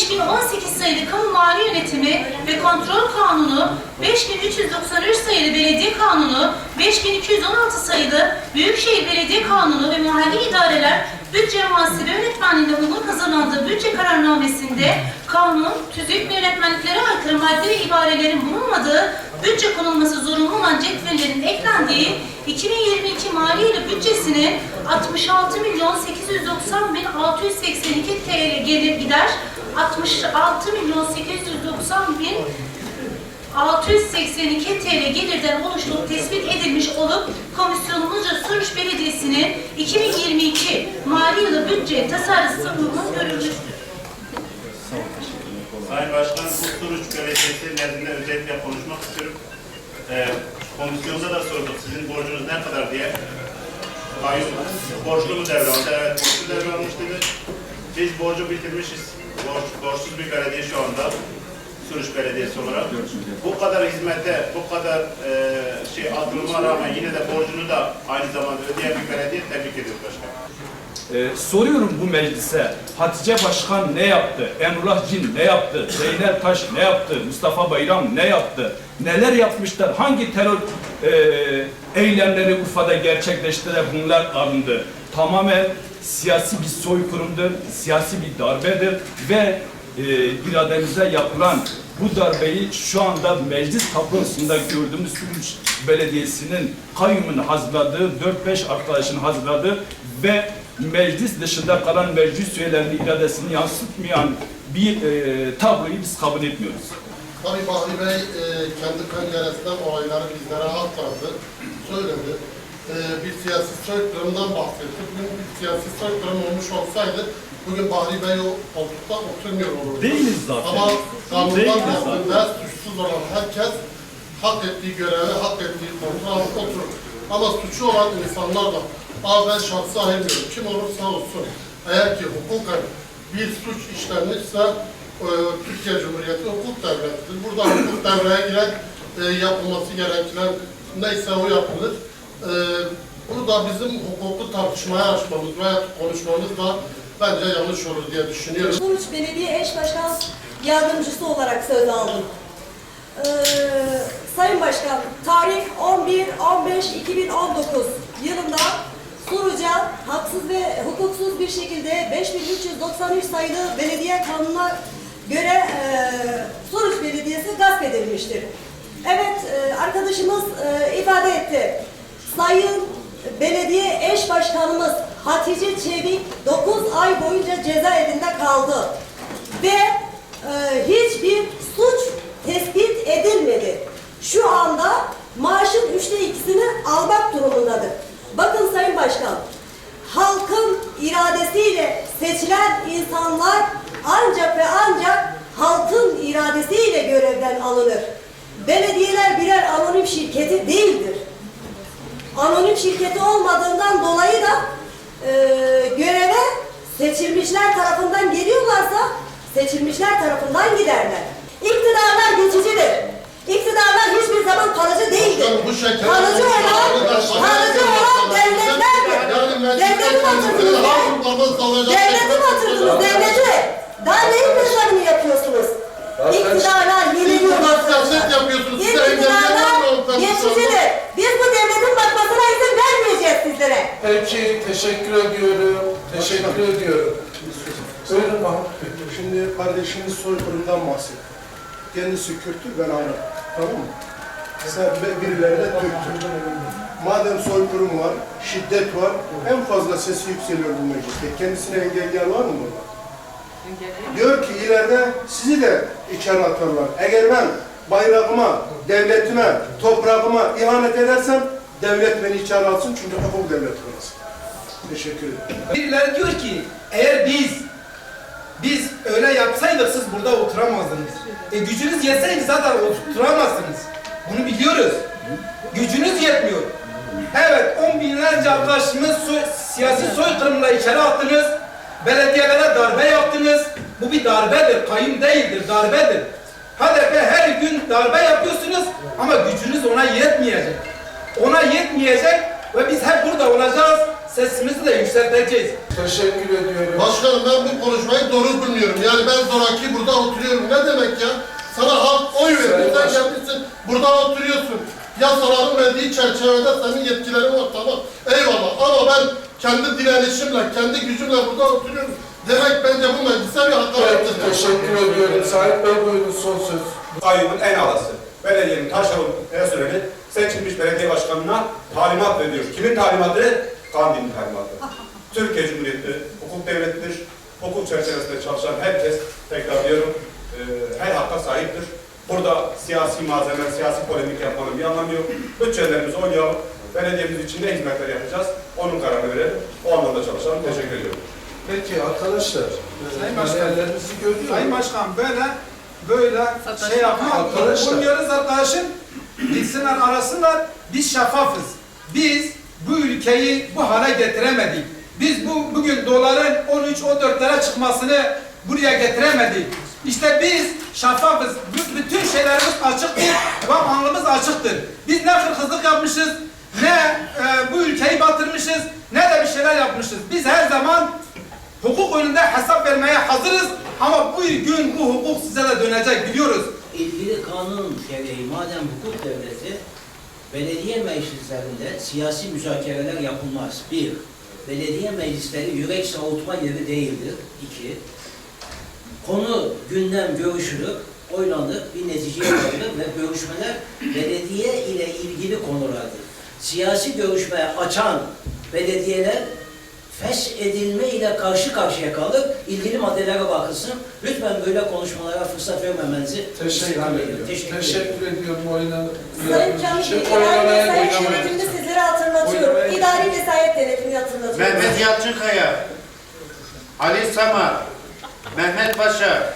5018 sayılı Kamu Mali Yönetimi ve Kontrol Kanunu, 5393 sayılı Belediye Kanunu, 5216 sayılı Büyükşehir Belediye Kanunu ve Mahalli İdareler Bütçe Muhasebe Yönetmenliğine uygun hazırlandığı bütçe kararnamesinde kanun, tüzük ve yönetmenliklere aykırı madde ve ibarelerin bulunmadığı, bütçe konulması zorunlu olan cetvellerin eklendiği 2022 mali yılı bütçesine 66 milyon 890 bin 682 TL gelir gider, 66 milyon 890 bin 682 TL gelirden oluştuğu tespit edilmiş olup komisyonumuzca Suruç Belediyesi'nin 2022 mali yılı bütçe tasarısı uygun görülmüştür. Sayın Başkan, bu Suruç Belediyesi nezdinde özellikle konuşmak istiyorum. Ee, komisyonda da sorduk, sizin borcunuz ne kadar diye. Kayyum borçlu mu devraldı? Evet, borçlu devralmış dedi. Biz borcu bitirmişiz. Borç, borçsuz bir belediye şu anda. Suruç Belediyesi olarak. Bu kadar hizmete, bu kadar e, şey atılma rağmen yine de borcunu da aynı zamanda ödeyen bir belediye tebrik ediyoruz başkanım. Ee, soruyorum bu meclise, Hatice Başkan ne yaptı? Emrullah Cin ne yaptı? Zeynep Taş ne yaptı? Mustafa Bayram ne yaptı? Neler yapmışlar? Hangi terör e, eylemleri Urfa'da gerçekleştiler? Bunlar alındı. Tamamen siyasi bir soykırımdır, siyasi bir darbedir ve e, irademize yapılan bu darbeyi şu anda meclis tablosunda gördüğümüz Suruç Belediyesi'nin kayyumun hazırladığı, 4-5 arkadaşın hazırladığı ve meclis dışında kalan meclis üyelerinin iradesini yansıtmayan bir e, tabloyu biz kabul etmiyoruz. Tabii Bahri Bey e, kendi penceresinden olayları bizlere aktardı, söyledi. E, bir siyasi soykırımdan bahsetti. Bugün bir siyasi soykırım olmuş olsaydı bugün Bahri Bey o koltukta oturmuyor olurdu. Değiliz zaten. Ama kanundan nezdinde suçsuz olan herkes hak ettiği görevi, hak ettiği koltuğa oturur. Ama suçu olan insanlar da Aa ben şahsı ayırmıyorum. Kim olursa olsun. Eğer ki hukuken bir suç işlenmişse e, Türkiye Cumhuriyeti hukuk devletidir. Burada hukuk devreye giren e, yapılması gereken neyse o yapılır. E, bunu da bizim hukuku tartışmaya açmamız veya konuşmamız da bence yanlış olur diye düşünüyorum. Suruç Belediye Eş Başkan Yardımcısı olarak söz aldım. Ee, Sayın Başkan, tarih 11-15-2019 yılında Suruç'a haksız ve hukuksuz bir şekilde 5393 sayılı belediye kanununa göre e, Suruç Belediyesi gasp edilmiştir. Evet, e, arkadaşımız e, ifade etti. Sayın Belediye Eş Başkanımız Hatice Çevik 9 ay boyunca cezaevinde kaldı. Ve e, hiçbir suç tespit edilmedi. Şu anda maaşın üçte ikisini almak durumundadır. Bakın Sayın Başkan, halkın iradesiyle seçilen insanlar ancak ve ancak halkın iradesiyle görevden alınır. Belediyeler birer anonim şirketi değildir anonim şirketi olmadığından dolayı da e, göreve seçilmişler tarafından geliyorlarsa seçilmişler tarafından giderler. İktidarlar geçicidir. İktidarlar hiçbir zaman kalıcı değildir. Kalıcı olan, kalıcı olan devletlerdir. Devleti batırdınız be. Devleti batırdınız, devleti. Daha neyin hesabını yapıyorsunuz? İktidarlar yeniliyor. siyaset yapıyorsunuz. Mı? geçicidir. Biz bu devletin batmasına izin vermeyeceğiz sizlere. Peki, teşekkür ediyorum. Teşekkür ediyorum. Buyurun Mahmut Bey. Şimdi kardeşimiz soykırımdan bahsetti. Kendisi Kürttü, ben Arap. Tamam mı? Sen birileri de Türktü. Madem soykırım var, şiddet var, en fazla sesi yükseliyor bu mecliste. Kendisine engelleyen var mı burada? Diyor ki ileride sizi de içeri atarlar. Eğer ben bayrağıma, devletime, toprağıma ihanet edersem devlet beni içeri alsın çünkü hukuk devleti burası. Teşekkür ederim. Birileri diyor ki eğer biz biz öyle yapsaydık siz burada oturamazdınız. E gücünüz yetseydi zaten oturamazsınız. Bunu biliyoruz. Soy- siyasi soykırımla içeri attınız. Belediyelere darbe yaptınız. Bu bir darbedir, kayım değildir, darbedir. HDP her gün darbe yapıyorsunuz ama gücünüz ona yetmeyecek. Ona yetmeyecek ve biz hep burada olacağız. sesimizi de yükselteceğiz. Teşekkür ediyorum. Başkanım ben bu konuşmayı doğru bulmuyorum. Yani ben zoraki burada oturuyorum. Ne demek ya? Sana halk oy verdi. Sen gelmişsin burada oturuyorsun. Yasaların verdiği çerçevede senin yetkilerin var tamam. Eyvallah ama ben kendi direnişimle, kendi gücümle burada oturuyorum. Demek bence bu meclise bir hakarettir. Evet, teşekkür ediyorum. Sahip Bey buyurun son söz. kayyumun en ağası. Belediyenin taşralı personeli seçilmiş belediye başkanına talimat veriyor. Kimin talimatı? Kandil'in talimatı. Türkiye Cumhuriyeti hukuk devletidir. Hukuk çerçevesinde çalışan herkes, tekrar diyorum, e, her hakka sahiptir. Burada siyasi malzeme, siyasi polemik yapmanın bir anlamı yok. Bütçelerimizi oynayalım. Belediyemiz için ne hizmetler yapacağız? Onun kararını verelim. O anlamda çalışalım. Teşekkür ediyorum. Peki arkadaşlar, Sayın e, Başkan. mahallelerimizi görüyor Sayın Başkan böyle böyle şey yapma. Arkadaşlar. Umuyoruz arkadaşım. Bilsinler arasınlar. Biz şeffafız. Biz bu ülkeyi bu hale getiremedik. Biz bu bugün doların 13-14'lere çıkmasını buraya getiremedik. İşte biz şeffafız. Bütün şeylerimiz açıktır ve alnımız açıktır. Biz ne hırsızlık yapmışız, ne e, bu ülkeyi batırmışız, ne de bir şeyler yapmışız. Biz her zaman hukuk önünde hesap vermeye hazırız ama bu gün bu hukuk size de dönecek biliyoruz. ilgili kanun gereği madem hukuk devleti belediye meclislerinde siyasi müzakereler yapılmaz. Bir, belediye meclisleri yürek soğutma yeri değildir. İki, konu gündem görüşülür, oylanır, bir neticeye varılır ve görüşmeler belediye ile ilgili konulardır. Siyasi görüşmeye açan belediyeler fesh edilme ile karşı karşıya kalır. İlgili maddelere bakılsın. Lütfen böyle konuşmalara fırsat vermemenizi Teşekkür ediyorum. Teşekkür Teşekkür, ediyorum. Sayın Kamil Bey, idari vesayet denetimini sizlere hatırlatıyorum. Oylamaya- İdari vesayet denetimini hatırlatıyorum. Mehmet Yalçınkaya, Ali Samar, Mehmet Paşa,